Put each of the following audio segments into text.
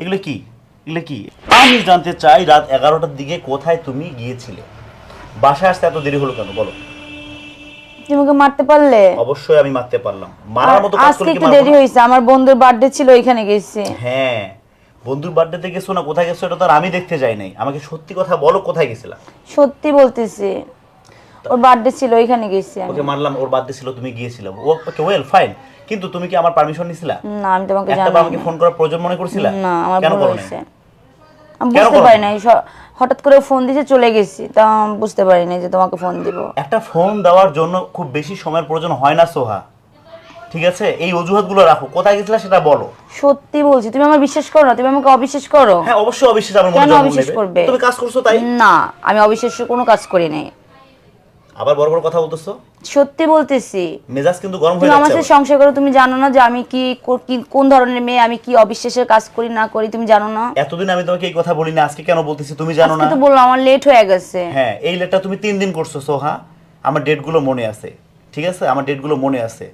এগুলো কি? এগুলো কি? আমি জানতে চাই রাত এগারোটার দিকে কোথায় তুমি গিয়েছিলে? বাসায় আসতে এত দেরি হলো কেন? বলো। তুমি মারতে পারলে? অবশ্যই আমি মারতে পারলাম। মারার মতো কাজ আজকে একটু দেরি হয়েছে। আমার বন্ধুর বার্থডে ছিল ওইখানে গেছি। হ্যাঁ। বন্ধুর বার্থডেতে গেছো না? কোথায় গেছো এটা তো আর আমি দেখতে যাই নাই। আমাকে সত্যি কথা বলো কোথায় গেছিলা? সত্যি বলতেছি। ওর বার্থডে ছিল ওইখানে গেছি আমি। ওকে মারলাম ওর বার্থডে ছিল তুমি গিয়েছিলে। ওকে ওয়েল ফাইন কিন্তু তুমি কি আমার পারমিশন নিছিলা? না আমি তোমাকে একটা বার জানাই আমাকে ফোন করার প্রয়োজন মনে করছিলা? না আমার কেন করো আমি বুঝতে পারি? নাই? হঠাৎ করে ফোন দিতে চলে গেছি। তা বুঝতে পারি নাই যে তোমাকে ফোন দিব। একটা ফোন দেওয়ার জন্য খুব বেশি সময়ের প্রয়োজন হয় না সোহা। ঠিক আছে? এই অজুহাতগুলো রাখো। কোথায় গেছিলা সেটা বলো। সত্যি বলছি তুমি আমার বিশ্বাস করো না? তুমি আমাকে অবিশ্বাস করো? হ্যাঁ অবশ্যই অবিশ্বাস আমার মনে। করবে? তুমি কাজ করছ তাই? না আমি অবিশ্বাস্য কোনো কাজ করি নাই। আবার বড় বড় কথা বলতেছো? সত্যি বলতেছি। মেজাজ কিন্তু গরম হয়ে আমার যাচ্ছে সাথে সংসার করো তুমি জানো না যে আমি কি কোন ধরনের মেয়ে আমি কি অবিশ্বাসের কাজ করি না করি তুমি জানো না? এতদিন আমি তোমাকে এই কথা বলি না আজকে কেন বলতেছি তুমি জানো না? আজকে তো বললাম আমার লেট হয়ে গেছে। হ্যাঁ এই লেটটা তুমি তিন দিন করছ সোহা। আমার ডেটগুলো মনে আছে ঠিক আছে? আমার ডেটগুলো মনে আছে।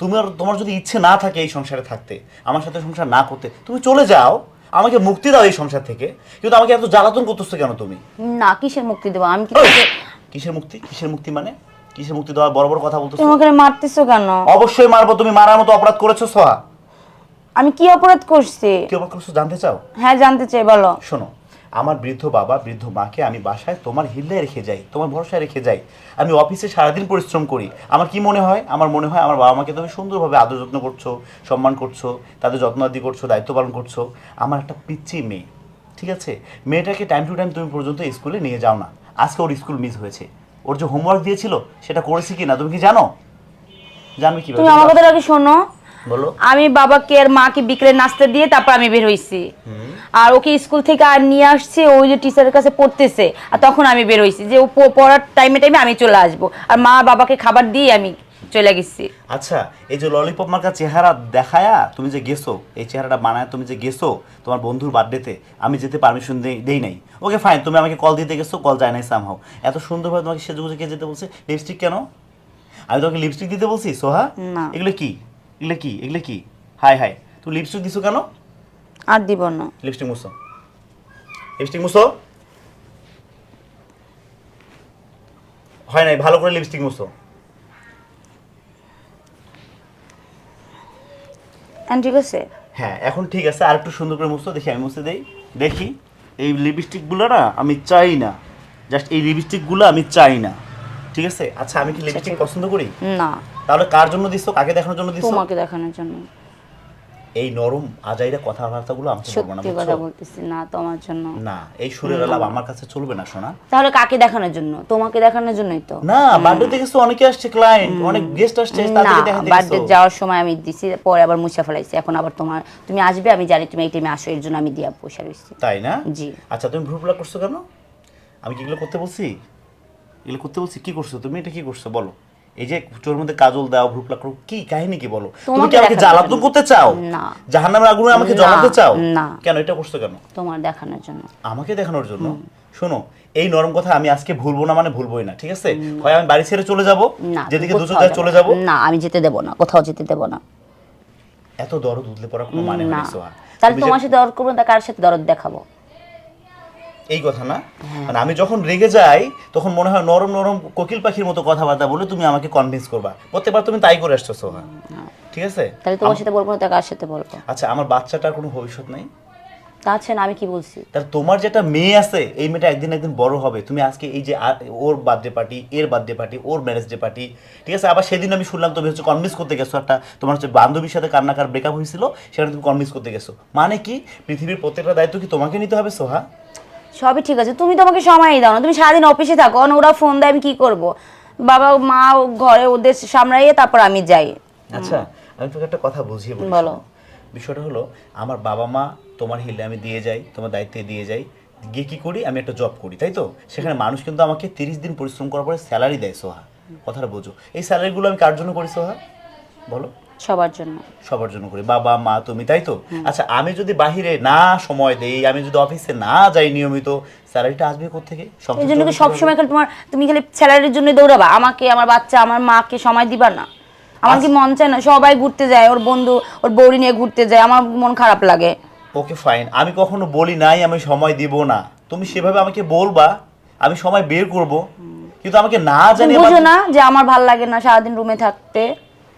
তুমি আর তোমার যদি ইচ্ছে না থাকে এই সংসারে থাকতে আমার সাথে সংসার না করতে তুমি চলে যাও আমাকে মুক্তি দাও এই সংসার থেকে। কিন্তু আমাকে এত জ্বালাতন করতেছো কেন তুমি? না কিসের মুক্তি দেবো? আমি কি কিসের মুক্তি? কিসের মুক্তি মানে? কিসের মুক্তি দেওয়ার বড় বড় কথা বলতেছো? তুমি মারতেছো কেন? অবশ্যই মারবো তুমি মারার মতো অপরাধ করেছ সোহা। আমি কি অপরাধ করছি? কি অপরাধ করছ জানতে চাও? হ্যাঁ জানতে চাই বলো। শোনো আমার বৃদ্ধ বাবা বৃদ্ধ মাকে আমি বাসায় তোমার হিল্লায় রেখে যাই তোমার ভরসায় রেখে যাই। আমি অফিসে সারাদিন পরিশ্রম করি। আমার কি মনে হয়? আমার মনে হয় আমার বাবা মাকে তুমি সুন্দরভাবে আদর যত্ন করছ সম্মান করছ তাদের যত্ন আদি করছ দায়িত্ব পালন করছ। আমার একটা পিচ্ছি মেয়ে। ঠিক আছে? মেয়েটাকে টাইম টু টাইম তুমি পর্যন্ত স্কুলে নিয়ে যাও না। আজকে ওর স্কুল মিস হয়েছে। ওর যে হোমওয়ার্ক দিয়েছিল সেটা করেছি কি না তুমি কি জানো? জানবে কি তুমি আমার কথা আগে শোনো। বলো। আমি বাবাকে আর মাকে বিকেলে নাস্তা দিয়ে তারপর আমি বের হইছি। আর ওকে স্কুল থেকে আর নিয়ে আসছে ওই যে টিচারের কাছে পড়তেছে। আর তখন আমি বের হইছি যে ও পড়ার টাইমে টাইমে আমি চলে আসব। আর মা বাবাকে খাবার দিয়ে আমি চলে গেছি। আচ্ছা এই যে ললিপপ মার্কা চেহারা দেখায়া তুমি যে গেছো এই চেহারাটা বানায় তুমি যে গেছো তোমার বন্ধুর বার্থডেতে আমি যেতে পারমিশন দেই নাই। ওকে ফাইন তুমি আমাকে কল দিতে গেছো কল যায় নাই সামহাও এত সুন্দরভাবে তোমাকে সেজে গুজে কে যেতে বলছে? লিপস্টিক কেন? আমি তোমাকে লিপস্টিক দিতে বলছি সোহা? না। এগুলো কি? এগুলো কি? এগুলো কি? হাই হাই তুমি লিপস্টিক দিছো কেন? আর দিব না। লিপস্টিক মুছো। লিপস্টিক মুছো? হয় নাই ভালো করে লিপস্টিক মুছো। ঠিক আছে? হ্যাঁ এখন ঠিক আছে আর একটু সুন্দর করে মুছতে দেখি আমি মুছে দেই। দেখি এই লিপস্টিকগুলো না আমি চাই না। জাস্ট এই লিপস্টিকগুলো আমি চাই না। ঠিক আছে? আচ্ছা আমি কি লিপস্টিক পছন্দ করি? না। তাহলে কার জন্য দিছো? কাকে দেখানোর জন্য দিছো? তোমাকে দেখানোর জন্য। এই নরম আজাইরা কথাবার্তাগুলো আমাকে বলব না সত্যি কথা বলতেছি না তোমার জন্য। না এই সুরের আলাপ আমার কাছে চলবে না শোনা তাহলে কাকে দেখানোর জন্য? তোমাকে দেখানোর জন্যই তো। না বার্থডে দেখেছ অনেকে আসছে ক্লায়েন্ট অনেক গেস্ট আসছে না তাদেরকে দেখাতে বার্থডে গেছো। যাওয়ার সময় আমি দিছি পরে আবার মুছে ফেলাইছি এখন আবার তোমার তুমি আসবে আমি জানি তুমি এই টাইমে আসো এর জন্য আমি দিয়া পয়সা রয়েছি তাই না? জি। আচ্ছা তুমি ভ্রু প্লাক করছ কেন? আমি কি এগুলো করতে বলছি? এগুলো করতে বলছি কি করছ? তুমি এটা কি করছ? বলো। এই যে চোর মধ্যে কাজল দাও ভ্রু প্লাক করো কি কাহিনী কি বলো? তুমি কি আমাকে জ্বালাতন করতে চাও? না। জাহান্নামের আগুনে আমাকে জ্বালাতে চাও? না। কেন এটা করছ কেন? তোমার দেখানোর জন্য। আমাকে দেখানোর জন্য? শোনো এই নরম কথা আমি আজকে ভুলবো না মানে ভুলবোই না ঠিক আছে? হয় আমি বাড়ি ছেড়ে চলে যাব? যেদিকে তুমি যায় চলে যাব? না। আমি যেতে দেব না কোথাও যেতে দেব না। এত দরদ উদলে পড়া কোনো মানে না। তাহলে তোমার সাথে দরদ করব না কার সাথে দরদ দেখাবো? এই কথা না। মানে আমি যখন রেগে যাই তখন মনে হয় নরম নরম কোকিল পাখির মতো কথাবার্তা বলে তুমি আমাকে কনভিন্স করবা। প্রত্যেকবার তুমি তাই করে আসছো সোহা ঠিক আছে? তাহলে তোমার সাথে বলব না কার সাথে বলব? আচ্ছা আমার বাচ্চাটার কোনো ভবিষ্যৎ নাই? আমি কি বলছি? তোমার যেটা মেয়ে আছে এই মেয়েটা একদিন একদিন বড় হবে। তুমি আজকে এই যে ওর বার্থডে পার্টি এর বার্থডে পার্টি ওর ম্যারেজ ডে পার্টি ঠিক আছে? আবার সেদিন আমি শুনলাম তুমি হচ্ছে কনভিন্স করতে গেছো একটা তোমার হচ্ছে বান্ধবীর সাথে কান্নাকার ব্রেকআপ হয়েছিল সেখানে তুমি কনভিন্স করতে গেছো। মানে কি? পৃথিবীর প্রত্যেকটা দায়িত্ব কি তোমাকে নিতে হবে সোহা? সবই ঠিক আছে। তুমি তো আমাকে সময়ই দাও না। তুমি সারাদিন অফিসে থাকো। আর ওরা ফোন দেয় আমি কি করব? বাবা মা ও ঘরে ওদের সামলাইয়ে তারপর আমি যাই। আচ্ছা আমি তোকে একটা কথা বুঝিয়ে বলি। বলো। বিষয়টা হলো আমার বাবা মা তোমার হিলে আমি দিয়ে যাই তোমার দায়িত্বে দিয়ে যাই। গিয়ে কি করি? আমি একটা জব করি তাই তো? সেখানে মানুষ কিন্তু আমাকে তিরিশ দিন পরিশ্রম করার পরে স্যালারি দেয় সোহা। কথাটা বোঝো। এই স্যালারিগুলো আমি কার জন্য করি সোহা? বলো। সবার জন্য। সবার জন্য করি। বাবা মা তুমি তাই তো? আচ্ছা আমি যদি বাহিরে না সময় দেই আমি যদি অফিসে না যাই নিয়মিত স্যালারিটা আসবে কোথেকে এই জন্য কি সবসময় খালি তোমার তুমি খালি স্যালারির জন্য দৌড়াবা। আমাকে আমার বাচ্চা আমার মাকে সময় দিবা না। আমার কি মন চায় না? সবাই ঘুরতে যায় ওর বন্ধু ওর বৌরি নিয়ে ঘুরতে যায় আমার মন খারাপ লাগে। Okay fine. আমি কখনো বলি নাই আমি সময় দিব না। তুমি সেভাবে আমাকে বলবা আমি সময় বের করব। কিন্তু আমাকে না জানি তুমি বুঝো না যে আমার ভালো লাগে না সারাদিন রুমে থাকতে।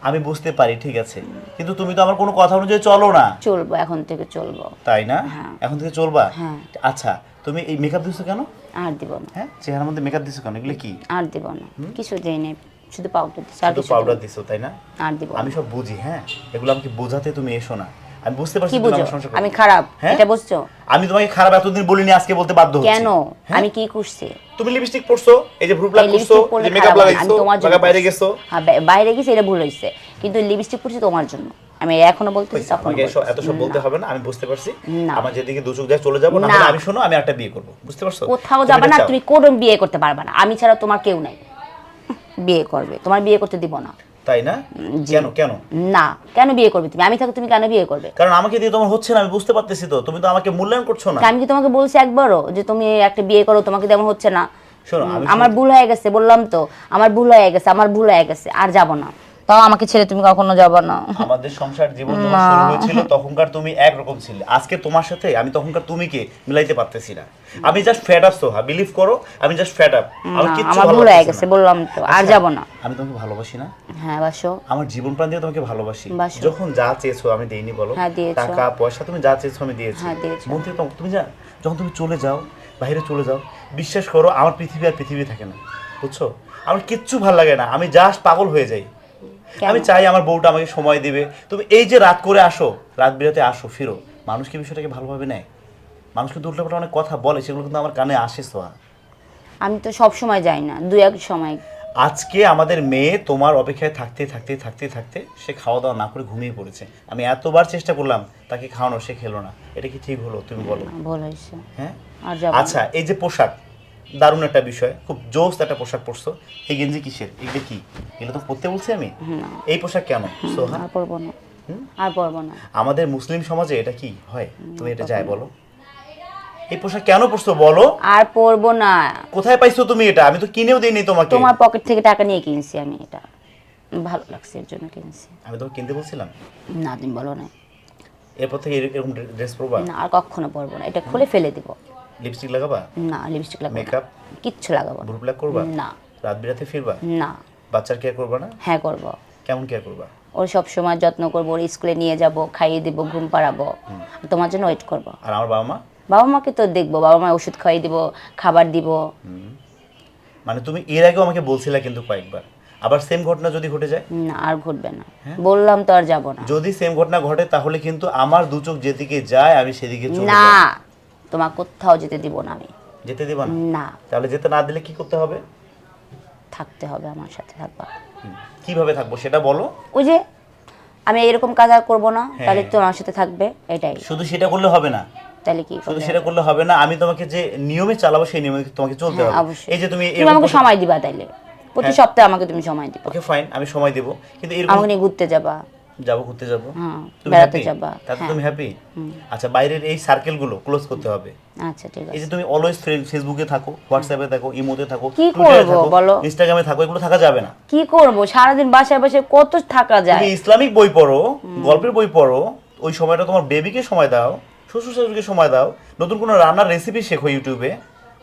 আমি বুঝতে পারি ঠিক আছে। কিন্তু তুমি তো আমার কোনো কথা অনুযায়ী চলো না। চলবো এখন থেকে চলবো। তাই না? হ্যাঁ। এখন থেকে চলবা? হ্যাঁ। আচ্ছা তুমি এই মেকআপ দিছো কেন? আর দিব না। হ্যাঁ? চেহারার মধ্যে মেকআপ দিছো কেন? এগুলো কি? আর দিব না। কিছু দেই নাই শুধু পাউডার দিছি আর শুধু কিছু পাউডার দিছো তাই না? না। আর দিব আমি সব বুঝি হ্যাঁ? এগুলো আমাকে বোঝাতে তুমি এসো না। আমি বুঝতে পারছি কি তুমি বুঝো? আমার সংসার করো। আমি খারাপ হ্যাঁ? এটা বুঝছ? আমি তোমাকে খারাপ এতদিন বলিনি আজকে বলতে বাধ্য হচ্ছি। কেন হ্যাঁ? আমি কি করছি? তুমি লিপস্টিক পরছো এই যে ভ্রু করছ যে মেকআপ লাগাইছো বাইরে গেছো। হ্যাঁ, বাইরে গেছি এটা ভুল হইছে কিন্তু লিপস্টিক পরছি তোমার জন্য। আমি এখনও বলতেছি তখনও এত সব বলতে হবে না আমি বুঝতে পারছি। আমার যেদিকে দুচুক যায় চলে যাব না। আমি শোনো আমি একটা বিয়ে করব। বুঝতে পারছ? কোথাও যাবে না তুমি কোন বিয়ে করতে পারবে না। আমি ছাড়া তোমার কেউ নাই। বিয়ে করবে। তোমার বিয়ে করতে দিব না। তাই না? কেন কেন? না কেন বিয়ে করবে তুমি? আমি থাকো তুমি কেন বিয়ে করবে? কারণ আমাকে দিয়ে তোমার হচ্ছে না আমি বুঝতে পারতেছি তো। তুমি তো আমাকে মূল্যায়ন করছ না। আমি কি তোমাকে বলছি একবারও যে তুমি একটা বিয়ে করো তোমাকে তেমন হচ্ছে না? আমার ভুল হয়ে গেছে বললাম তো। আমার ভুল হয়ে গেছে আমার ভুল হয়ে গেছে আর যাব না। তাও আমাকে ছেড়ে তুমি কখনো যাবে না। আমাদের সংসার জীবন যখন শুরু হয়েছিল তখনকার তুমি একরকম ছিলে। আজকে তোমার সাথে আমি তখনকার তুমিকে মিলাইতে পারতেছি না। আমি জাস্ট আপ সোহা। বিলিভ করো আমি জাস্ট আপ আমার না, কিচ্ছু আমার ভুল হয়ে গেছে বললাম তো। আর আচ্ছা, যাব না। আমি তোমাকে ভালোবাসি না? হ্যাঁ বাসো। আমার জীবন প্রাণ দিয়ে তোমাকে ভালোবাসি। যখন যা চেয়েছো আমি দেইনি বলো। হ্যাঁ, টাকা পয়সা তুমি যা চেয়েছো আমি দিয়েছি। হ্যাঁ। মন থেকে তুমি যা যখন তুমি চলে যাও বাইরে চলে যাও বিশ্বাস করো আমার পৃথিবী আর পৃথিবী থাকে না। বুঝছ? আমার কিচ্ছু ভালো লাগে না। আমি জাস্ট পাগল হয়ে যাই? আমি চাই আমার বউটা আমাকে সময় দিবে। তুমি এই যে রাত করে আসো রাত বিরাতে আসো ফিরো। মানুষ কি বিষয়টাকে ভালোভাবে নেয়? মানুষ কিন্তু উল্টাপাল্টা অনেক কথা বলে সেগুলো কিন্তু আমার কানে আসে সোয়া। আমি তো সব সময় যাই না দু এক সময়। আজকে আমাদের মেয়ে তোমার অপেক্ষায় থাকতে থাকতে থাকতে থাকতে সে খাওয়া দাওয়া না করে ঘুমিয়ে পড়েছে। আমি এতবার চেষ্টা করলাম তাকে খাওয়ানো সে খেলো না। এটা কি ঠিক হলো? তুমি বলো। না, ভুল হয়েছে। হ্যাঁ? আর যাব আচ্ছা এই যে পোশাক দারুণ একটা বিষয়। খুব জোস একটা পোশাক পরছো। এই গেঞ্জি কিসের? এগুলো কি? এগুলো তো পরতে বলছি আমি? এই পোশাক কেন? সোহা? আর না। আর না। আমাদের মুসলিম সমাজে এটা কি হয়? তুমি এটা যাই বলো। এই পোশাক কেন পরছো বলো? আর না। কোথায় পাইছো তুমি এটা? আমি তো কিনেও দিইনি তোমাকে। তোমার পকেট থেকে টাকা নিয়ে কিনছি আমি এটা। ভালো লাগছে এর জন্য কিনছি। আমি তোমাকে কিনতে বলছিলাম? না তুমি বলো না। এরপর থেকে এরকম ড্রেস পরবা? না আর কখনো পরবো না। এটা খুলে ফেলে দিব। লিপস্টিক লাগাবা? না লিপস্টিক লাগাবো মেকআপ কিচ্ছু লাগাবো না। ব্লু প্লাক করবা? না। রাত বিরাতে ফিরবা? না। বাচ্চার কেয়ার করবা না? হ্যাঁ করব। কেমন কেয়ার করবা? ওর সব সময় যত্ন করব ওর স্কুলে নিয়ে যাব খাইয়ে দিব ঘুম পাড়াবো। তোমার জন্য ওয়েট করব। আর আমার বাবা মা? বাবা মাকে তো দেখব বাবা মা ওষুধ খাইয়ে দিব খাবার দিব। মানে তুমি এর আগেও আমাকে বলছিলা কিন্তু কয়েকবার। আবার সেম ঘটনা যদি ঘটে যায়? না আর ঘটবে না। হ্যাঁ? বললাম তো আর যাব না। যদি সেম ঘটনা ঘটে তাহলে কিন্তু আমার দু চোখ যেদিকে যায় আমি সেদিকে চলে না তোমার কোথাও যেতে দিব না আমি। যেতে দিবা না? না। তাহলে যেতে না দিলে কি করতে হবে? থাকতে হবে আমার সাথে থাকবা। কীভাবে থাকব সেটা বলো। ওই যে আমি এরকম কাজ আর করব না হ্যাঁ। তাহলে তো আমার সাথে থাকবে এটাই। শুধু সেটা করলে হবে না। তাহলে কি শুধু সেটা করলে হবে না আমি তোমাকে যে নিয়মে চালাবো সেই নিয়মে তোমাকে চলতে হ্যাঁ, হবে। এই যে তুমি আমাকে সময় দিবা তাইলে। প্রতি হ্যাঁ। সপ্তাহে আমাকে তুমি সময় দিবা। ওকে ফাইন আমি সময় দেবো। কিন্তু এরকম আমাকে নিয়ে ঘুরতে যাবা। যাব ঘুরতে যাব। হ্যাঁ, তুমি বেড়াতে happy? যাবা, তাতে। তুমি হ্যাপি আচ্ছা বাইরের এই সার্কেলগুলো ক্লোজ করতে হবে। আচ্ছা ঠিক এই যে তুমি অলওয়েজ ফেসবুকে থাকো হোয়াটসঅ্যাপে থাকো ইমোতে থাকো কি বলো? ইনস্টাগ্রামে থাকো এগুলো থাকা যাবে না। কি করব? সারাদিন বাসায় বসে কত থাকা যায়? তুমি ইসলামিক বই পড়ো গল্পের বই পড়ো ওই সময়টা তোমার বেবিকে সময় দাও শ্বশুর শাশুড়িকে সময় দাও নতুন কোনো রান্নার রেসিপি শেখো ইউটিউবে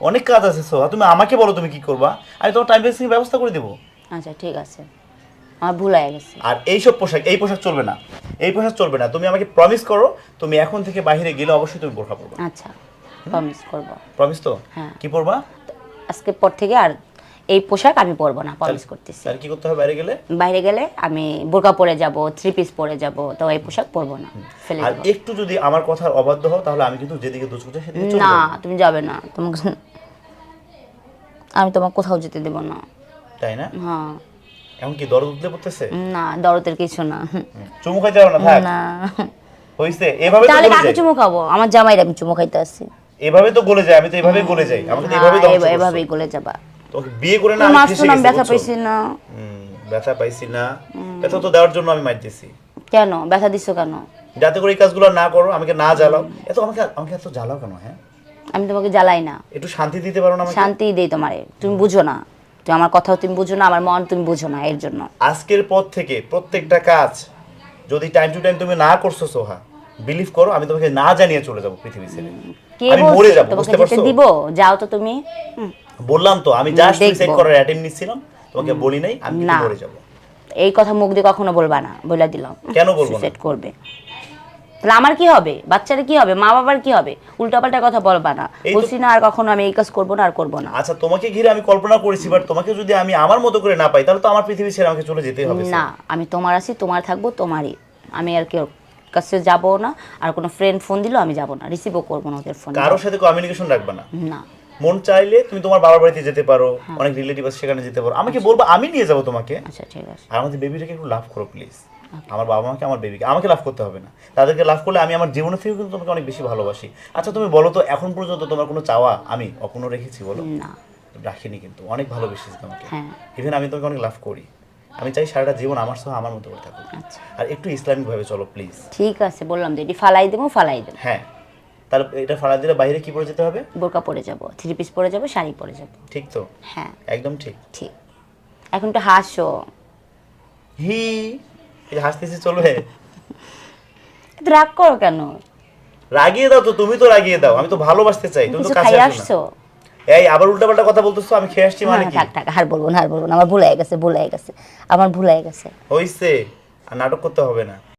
অনেক কাজ আছে সোহা তুমি আমাকে বলো তুমি কি করবা আমি তোমার টাইম বেসিং ব্যবস্থা করে দেবো। আচ্ছা ঠিক আছে। আমার ভুল হয়ে গেছে। আর এইসব পোশাক এই পোশাক চলবে না। এই পোশাক চলবে না। তুমি আমাকে প্রমিস করো তুমি এখন থেকে বাইরে গেলে অবশ্যই তুমি বোরখা পরবা। আচ্ছা প্রমিস করব। প্রমিস তো? হ্যাঁ। কি পরবা? আজকে পর থেকে আর এই পোশাক আমি পরবো না প্রমিস করতেছি। তাহলে কি করতে হবে বাইরে গেলে? বাইরে গেলে আমি বোরকা পরে যাব থ্রি পিস পরে যাব তো এই পোশাক পরবো না ফেলে আর একটু যদি আমার কথার অবাধ্য হও তাহলে আমি কিন্তু যেদিকে দোষ করতে সেদিকে চলে না তুমি যাবে না। তোমাকে আমি তোমার কোথাও যেতে দেবো না। তাই না? হ্যাঁ। এখন কি দরদ উঠলে পড়তেছে? না দরদের কিছু না। চুমু খাইতে হবে না থাক। না। হইছে এভাবে তো তাহলে কাকে চুমু খাব? আমার জামাইরা আমি চুমু খাইতে আসছি। এভাবে তো গলে যায় আমি তো এভাবে গলে যাই। আমাকে তো এভাবে হ্যাঁ, ধ্বংস এভাবে- করছ। এভাবেই গলে যাবা। তোকে বিয়ে করে না আমি ফেঁসে গেছি, ব্যথা পাইছি না। ব্যথা পাইছি না। ব্যথা তো দেওয়ার জন্য আমি মারতেছি। কেন? ব্যথা দিছো কেন? যাতে করে এই কাজগুলো না করো আমাকে না জ্বালাও। এত আমাকে আমাকে এত জ্বালাও কেন হ্যাঁ? আমি তোমাকে জ্বালাই না। একটু শান্তি দিতে পারো না আমাকে? শান্তি দেই তোমারে। তুমি বুঝো না। তুমি আমার কথাও তুমি বুঝো না আমার মন তুমি বুঝো না এর জন্য। আজকের পর থেকে প্রত্যেকটা কাজ যদি টাইম টু টাইম তুমি না করছ সোহা বিলিভ করো আমি তোমাকে না জানিয়ে চলে যাব পৃথিবী ছেড়ে। কে আমি মরে যাব বুঝতে পারছ? দিব? যাও তো তুমি। বললাম তো আমি জাস্ট। সুইসাইড করার অ্যাটেম্প নিছিলাম তোমাকে বলি নাই আমি। মরে যাব। এই কথা মুখ দিয়ে কখনো বলবা না বলে দিলাম। কেন বলব? সুইসাইড করবে। তাহলে আমার কি হবে? বাচ্চারা কি হবে? মা বাবার কি হবে? উল্টাপাল্টা কথা বলবা না। বলছি না আর কখনো আমি এই কাজ করব না আর করব না। আচ্ছা তোমাকে ঘিরে আমি কল্পনা করেছি বাট তোমাকে যদি আমি আমার মতো করে না পাই তাহলে তো আমার পৃথিবী ছেড়ে আমাকে চলে যেতেই হবে না আমি তোমার আছি তোমার থাকব তোমারই। আমি আর কেউ কাছে যাব না আর কোনো ফ্রেন্ড ফোন দিলেও আমি যাব না রিসিভও করব না ওদের ফোন কারোর সাথে কমিউনিকেশন রাখবে না। না। মন চাইলে তুমি তোমার বাবার বাড়িতে যেতে পারো অনেক রিলেটিভ আছে সেখানে যেতে পারো। আমাকে বলব আমি নিয়ে যাব তোমাকে। আচ্ছা ঠিক আছে। আর আমাদের বেবিটাকে একটু লাভ করো প্লিজ আমার বাবা মাকে আমার বেবিকে আমাকে লাভ করতে হবে না। তাদেরকে লাভ করলে আমি আমার জীবনের থেকে কিন্তু তোমাকে অনেক বেশি ভালোবাসি। আচ্ছা তুমি বলো তো এখন পর্যন্ত তোমার কোনো চাওয়া আমি অপূর্ণ রেখেছি বলো? না। রাখিনি কিন্তু অনেক ভালোবেসেছি তোমাকে। হ্যাঁ। ইভেন আমি তোমাকে অনেক লাভ করি। আমি চাই সারাটা জীবন আমার সহ আমার মতো করে থাকুক। আচ্ছা। আর একটু ইসলামিক ভাবে চলো প্লিজ ঠিক আছে বললাম যে এটি ফালাই দেবো ফালাই দেবো। হ্যাঁ। তাহলে এটা ফাড়া দিলে বাইরে কি পরে যেতে হবে? বোরকা পরে যাব থ্রি পিস পরে যাব শাড়ি পরে যাব। ঠিক তো? হ্যাঁ। একদম ঠিক। ঠিক। এখন তো হাসো। হি। এই হাসতেছি চলবে রাগ করো কেন? রাগিয়ে দাও তো তুমি তো রাগিয়ে দাও। আমি তো ভালোবাসতে চাই তুমি তো কাছে আসছো? এই আবার উল্টাপাল্টা কথা বলতেছো আমি খেয়ে আসছি মানে কি? থাক থাক আর বলব না আর বলব না আমার ভুল হয়ে গেছে ভুল হয়ে গেছে আমার ভুল হয়ে গেছে। হইছে আর নাটক করতে হবে না।